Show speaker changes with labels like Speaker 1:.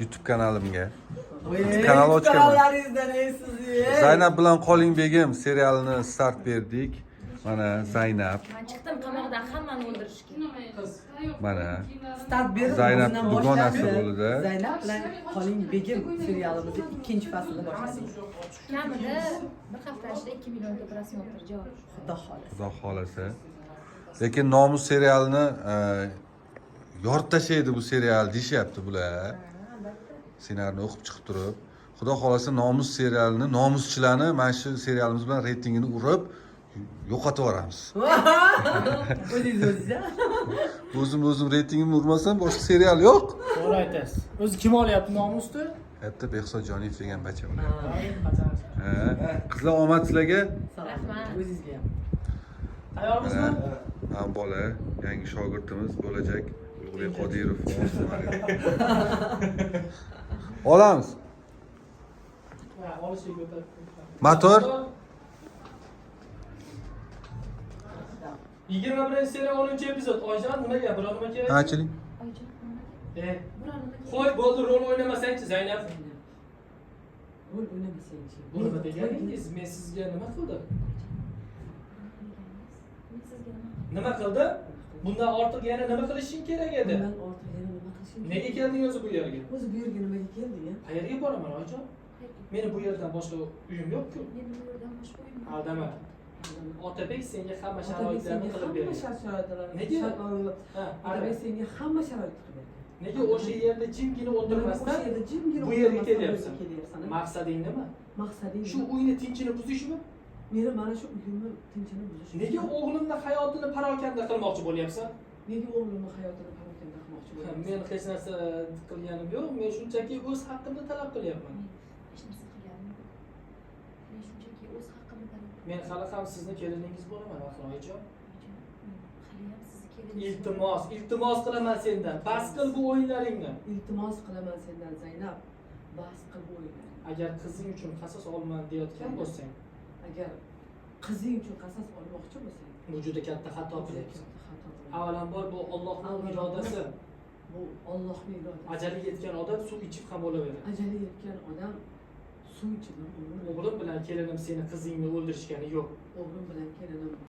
Speaker 1: YouTube kanalimga.
Speaker 2: Ey,
Speaker 1: Kanal ochganman.
Speaker 2: Kanallaringizdan ey siz ey.
Speaker 1: Zaynab bilan qoling begim serialini start berdik. Mana Zaynab,
Speaker 3: man chiqdim qamoqdan hammani o'ldirishga
Speaker 1: mana
Speaker 2: Start berib
Speaker 1: Zaynab
Speaker 2: o'zidan
Speaker 1: dugonasi
Speaker 2: boshladi.
Speaker 1: bo'ldi.
Speaker 2: Zaynab bilan Qoling Begim serialimizni ikkinchi faslini boshladik.
Speaker 3: kamida bir hafta ichida ikki millionta просмотр javob
Speaker 2: Xudo xohlasa.
Speaker 1: Xudo xolasa. Lekin Nomus serialini e, yorib tashlaydi bu serial deyishyapti bular. Ssenariyni o'qib chiqib turib. Xudo xolasa Nomus serialini, nomuschilarni mana shu serialimiz bilan reytingini urib yo'qotib yuboramiz.
Speaker 2: O'zingiz o'zingiz a?
Speaker 1: O'zim o'zim reytingimni urmasam boshqa serial yo'q.
Speaker 4: To'g'ri aytasiz. O'zi kim olyapti nomusni?
Speaker 1: Katta Behzod Joniyev degan bacha. Qizlar omad sizlarga.
Speaker 3: Rahmat.
Speaker 2: O'zingizga ham.
Speaker 4: Tayyormizmi?
Speaker 1: Ha, bola, yangi shogirdimiz bo'lajak Ulug'bek Qodirov.
Speaker 4: Ha, o'tadi.
Speaker 1: Motor?
Speaker 4: yigirma birinchi seriya o'ninchi epizod oyshan nima gap biror nima kerak
Speaker 1: Achiling.
Speaker 3: oyijon
Speaker 4: e
Speaker 3: nima
Speaker 4: qo'y bo'ldi rol o'ynamasangchi zaynab
Speaker 2: Rol o'ynamasangchi.
Speaker 4: bu nima deganingiz men sizga nima qildim
Speaker 3: nima
Speaker 4: qildi bundan ortiq yana nima qilishing kerak edi
Speaker 2: Bundan ortiq
Speaker 4: nega kelding o'zi bu yerga
Speaker 2: O'zi bu yerga nimaga kelding
Speaker 4: qayerga boraman oyijon meni bu yerdan boshqa uyim yo'qku
Speaker 3: men bu yerdan boshqa uyim yo'q.
Speaker 4: aldama otabek senga hamma sharoitlarni qilib
Speaker 2: hamma
Speaker 4: bergan
Speaker 2: shart-sharoitlarni
Speaker 4: Nega?
Speaker 2: Otabek senga hamma sharoit qilib bergan.
Speaker 4: nega o'sha yerda jimgina o'tirmasdan
Speaker 2: O'sha yerda jimgina
Speaker 4: bu yerga kelyapsan maqsading nima
Speaker 2: Maqsading
Speaker 4: shu uyni tinchini buzishmi
Speaker 2: Meni mana shu uyimni tinchini buzish.
Speaker 4: nega o'g'limni hayotini parokanda qilmoqchi bo'lyapsan
Speaker 2: Nega o'g'limni hayotini
Speaker 4: men hech narsa qilganim yo'q. Men shunchaki o'z haqqimni talab qilyapman.
Speaker 3: Men hech narsa qilganim yo'q. Men shunchaki o'z haqqimni talab
Speaker 4: men hali ham sizni keliningiz bo'laman
Speaker 3: kelin
Speaker 4: iltimos iltimos qilaman sendan. Bas qil bu o'yinlaringni.
Speaker 2: Iltimos qilaman sendan Zaynab. Bas qil bu o'yinlarni.
Speaker 4: agar qizing uchun qasos olman deyotgan bo'lsang.
Speaker 2: Agar qizing uchun qasos olmoqchi bo'lsang,
Speaker 4: bu juda katta xato qilyapsan. avvalambor bu ollohning irodasi
Speaker 2: Allohning irodasi.
Speaker 4: ajali yetgan odam suv ichib ham o'laveradi
Speaker 2: Ajali yetgan odam suv ichib ham o'ladi.
Speaker 4: o'g'lim bilan kelinim seni qizingni o'ldirishgani yo'q
Speaker 2: O'g'lim bilan kelinim